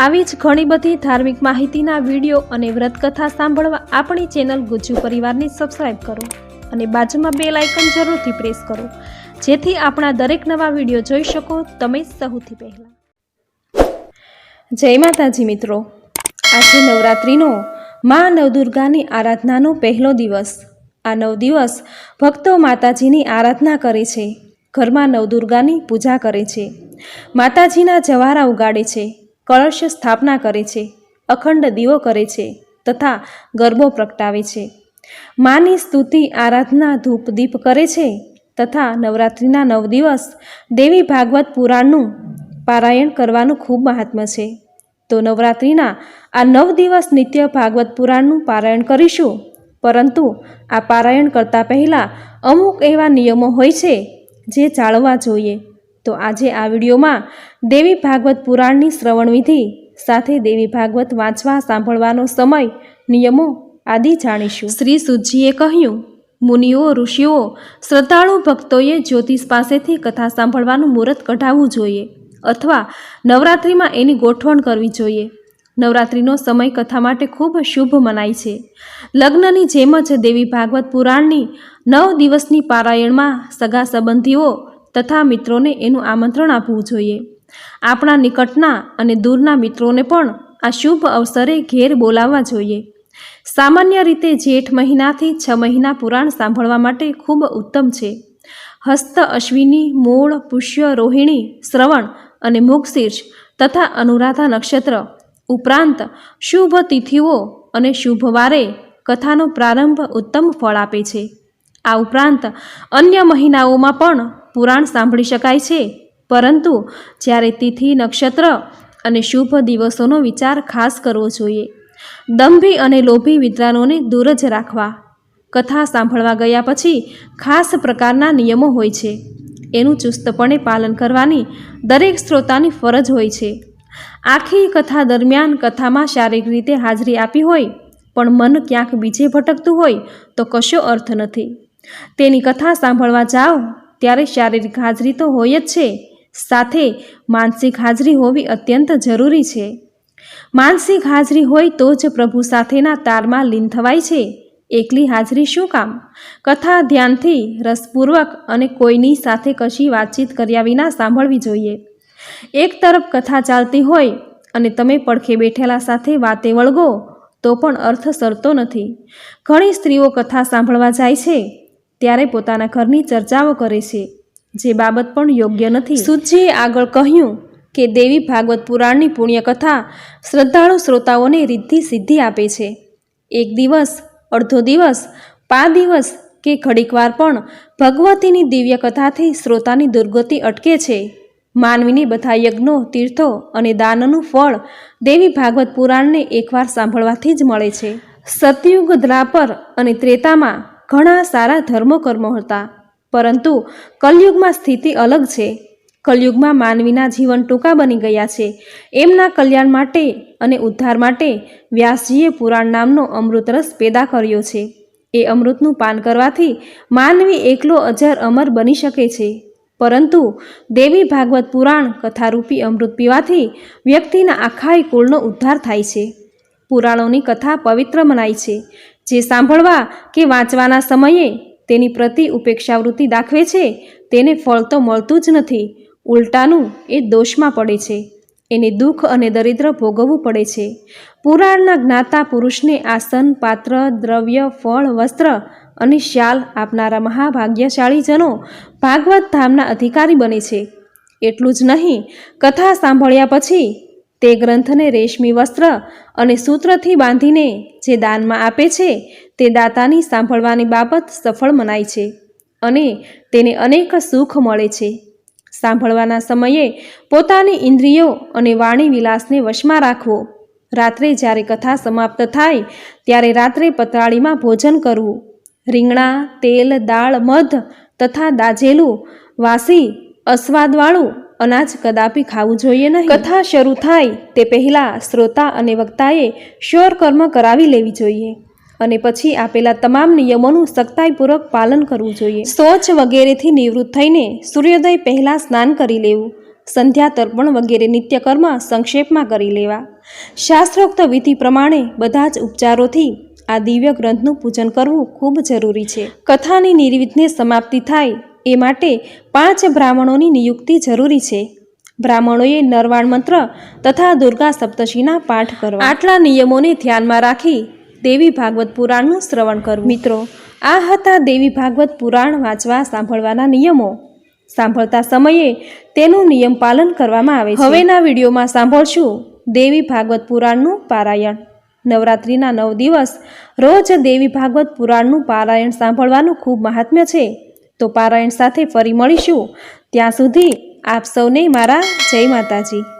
આવી જ ઘણી બધી ધાર્મિક માહિતીના વીડિયો અને વ્રતકથા સાંભળવા આપણી ચેનલ ગુજ્જુ પરિવારને સબસ્ક્રાઈબ કરો અને બાજુમાં બે લાઇકન જરૂરથી પ્રેસ કરો. જેથી આપણા દરેક નવા વીડિયો જોઈ શકો તમે સૌથી પહેલાં. જય માતાજી મિત્રો. આજે નવરાત્રિનો મા નવદુર્ગાની આરાધનાનો પહેલો દિવસ. આ નવ દિવસ ભક્તો માતાજીની આરાધના કરે છે. ઘરમાં નવદુર્ગાની પૂજા કરે છે. માતાજીના જવારા ઉગાડે છે. કળશ સ્થાપના કરે છે, અખંડ દીવો કરે છે તથા ગરબો પ્રગટાવે છે. માની સ્તુતિ, આરાધના, ધૂપ, દીપ કરે છે તથા નવરાત્રિના નવ દિવસ દેવી ભાગવત પુરાણનું પારાયણ કરવાનું ખૂબ મહાત્મ્ય છે. તો નવરાત્રિના આ નવ દિવસ નિત્ય ભાગવત પુરાણનું પારાયણ કરીશું. પરંતુ આ પારાયણ કરતાં પહેલાં અમુક એવા નિયમો હોય છે જે જાળવવા જોઈએ. તો આજે આ વિડીયોમાં દેવી ભાગવત પુરાણની શ્રવણ વિધિ સાથે દેવી ભાગવત વાંચવા સાંભળવાનો સમય, નિયમો આદિ જાણીશું. શ્રી સુજીએ કહ્યું, મુનિઓ, ઋષિઓ, શ્રદ્ધાળુ ભક્તોએ જ્યોતિષ પાસેથી કથા સાંભળવાનું મુહૂર્ત કઢાવવું જોઈએ અથવા નવરાત્રિમાં એની ગોઠવણ કરવી જોઈએ. નવરાત્રિનો સમય કથા માટે ખૂબ શુભ મનાય છે. લગ્નની જેમ જ દેવી ભાગવત પુરાણની નવ દિવસની પારાયણમાં સગા સંબંધીઓ તથા મિત્રોને એનું આમંત્રણ આપવું જોઈએ. આપણા નિકટના અને દૂરના મિત્રોને પણ આ શુભ અવસરે ઘેર બોલાવવા જોઈએ. સામાન્ય રીતે જેઠ મહિનાથી છ મહિના પુરાણ સાંભળવા માટે ખૂબ ઉત્તમ છે. હસ્ત અશ્વિની, મૂળ, પુષ્ય, રોહિણી, શ્રવણ અને મુખશીર્ષ તથા અનુરાધા નક્ષત્ર ઉપરાંત શુભ તિથિઓ અને શુભવારે કથાનો પ્રારંભ ઉત્તમ ફળ આપે છે. આ ઉપરાંત અન્ય મહિનાઓમાં પણ પુરાણ સાંભળી શકાય છે. પરંતુ જ્યારે તિથિ, નક્ષત્ર અને શુભ દિવસોનો વિચાર ખાસ કરવો જોઈએ. દંભી અને લોભી વિદ્વાનોને દૂર જ રાખવા. કથા સાંભળવા ગયા પછી ખાસ પ્રકારના નિયમો હોય છે. એનું ચુસ્તપણે પાલન કરવાની દરેક શ્રોતાની ફરજ હોય છે. આખી કથા દરમિયાન કથામાં શારીરિક રીતે હાજરી આપી હોય, પણ મન ક્યાંક બીજે ભટકતું હોય તો કશો અર્થ નથી. તેની કથા સાંભળવા જાઓ. ત્યારે શારીરિક હાજરી તો હોય જ છે. સાથે માનસિક હાજરી હોવી અત્યંત જરૂરી છે. માનસિક હાજરી હોય તો જ પ્રભુ સાથેના તારમાં લીન થવાય છે. એકલી હાજરી શું કામ? કથા ધ્યાનથી રસપૂર્વક અને કોઈની સાથે કશી વાતચીત કર્યા વિના સાંભળવી જોઈએ. એક તરફ કથા ચાલતી હોય અને તમે પડખે બેઠેલા સાથે વાતે વળગો, તો પણ અર્થ સરતો નથી. ઘણી સ્ત્રીઓ કથા સાંભળવા જાય છે. ત્યારે પોતાના ઘરની ચર્ચાઓ કરે છે જે બાબત પણ યોગ્ય નથી. સુજીએ આગળ કહ્યું કે દેવી ભાગવત પુરાણની પુણ્યકથા શ્રદ્ધાળુ શ્રોતાઓને રિદ્ધિ સિદ્ધિ આપે છે. એક દિવસ અડધો દિવસ પાંચ દિવસ કે ઘડીકવાર પણ ભગવતીની દિવ્ય કથાથી શ્રોતાની દુર્ગતિ અટકે છે. માનવીની બધા યજ્ઞો તીર્થો અને દાનનું ફળ દેવી ભાગવત પુરાણને એકવાર સાંભળવાથી જ મળે છે. સતયુગ દ્રાપર અને ત્રેતામાં ઘણા સારા ધર્મો કર્મો હતા. પરંતુ કલયુગમાં સ્થિતિ અલગ છે. કલયુગમાં માનવીના જીવન ટૂંકા બની ગયા છે. એમના કલ્યાણ માટે અને ઉદ્ધાર માટે વ્યાસજીએ પુરાણ નામનો અમૃતરસ પેદા કર્યો છે. એ અમૃતનું પાન કરવાથી માનવી એકલો અજર અમર બની શકે છે. પરંતુ દેવી ભાગવત પુરાણ કથારૂપી અમૃત પીવાથી વ્યક્તિના આખાય કુળનો ઉદ્ધાર થાય છે. પુરાણોની કથા પવિત્ર મનાય છે. જે સાંભળવા કે વાંચવાના સમયે તેની પ્રતિ ઉપેક્ષાવૃત્તિ દાખવે છે, તેને ફળ તો મળતું જ નથી. ઉલટાનું એ દોષમાં પડે છે. એને દુઃખ અને દરિદ્ર ભોગવવું પડે છે. પુરાણના જ્ઞાતા પુરુષને આસન, પાત્ર, દ્રવ્ય, ફળ, વસ્ત્ર અને શાલ આપનારા મહાભાગ્યશાળીજનો ભાગવત ધામના અધિકારી બને છે. એટલું જ નહીં, કથા સાંભળ્યા પછી તે ગ્રંથને રેશમી વસ્ત્ર અને સૂત્રથી બાંધીને જે દાનમાં આપે છે, તે દાતાની સાંભળવાની બાબત સફળ મનાય છે અને તેને અનેક સુખ મળે છે. સાંભળવાના સમયે પોતાની ઇન્દ્રિયો અને વાણી વિલાસને વશમાં રાખવો. રાત્રે જ્યારે કથા સમાપ્ત થાય, ત્યારે રાત્રે પતરાળીમાં ભોજન કરવું. રીંગણા, તેલ, દાળ, મધ તથા દાજેલું, વાસી, અસ્વાદવાળું અનાજ કદાપી ખાવું જોઈએ નહીં. કથા શરૂ થાય તે પહેલાં શ્રોતા અને વક્તાએ શોર કર્મ કરાવી લેવી જોઈએ અને પછી આપેલા તમામ નિયમોનું સખ્તાઈપૂર્વક પાલન કરવું જોઈએ. શૌચ વગેરેથી નિવૃત્ત થઈને સૂર્યોદય પહેલાં સ્નાન કરી લેવું, સંધ્યા તર્પણ વગેરે નિત્યકર્મ સંક્ષેપમાં કરી લેવા. શાસ્ત્રોક્ત વિધિ પ્રમાણે બધા જ ઉપચારોથી આ દિવ્ય ગ્રંથનું પૂજન કરવું ખૂબ જરૂરી છે. કથાની નિર્વિઘ્ને સમાપ્તિ થાય એ માટે પાંચ બ્રાહ્મણોની નિયુક્તિ જરૂરી છે. બ્રાહ્મણોએ નરવાણ મંત્ર તથા દુર્ગા સપ્તશીના પાઠ કરવા. આટલા નિયમોને ધ્યાનમાં રાખી દેવી ભાગવત પુરાણનું શ્રવણ કરવું. મિત્રો, આ હતા દેવી ભાગવત પુરાણ વાંચવા સાંભળવાના નિયમો. સાંભળતા સમયે તેનું નિયમ પાલન કરવામાં આવે હવેના વિડીયોમાં સાંભળશું દેવી ભાગવત પુરાણનું પારાયણ. નવરાત્રિના નવ દિવસ રોજ દેવી ભાગવત પુરાણનું પારાયણ સાંભળવાનું ખૂબ મહાત્મ્ય છે. તો પારાયણ સાથે ફરી મળીશું. ત્યાં સુધી આપ સૌને મારા જય માતાજી.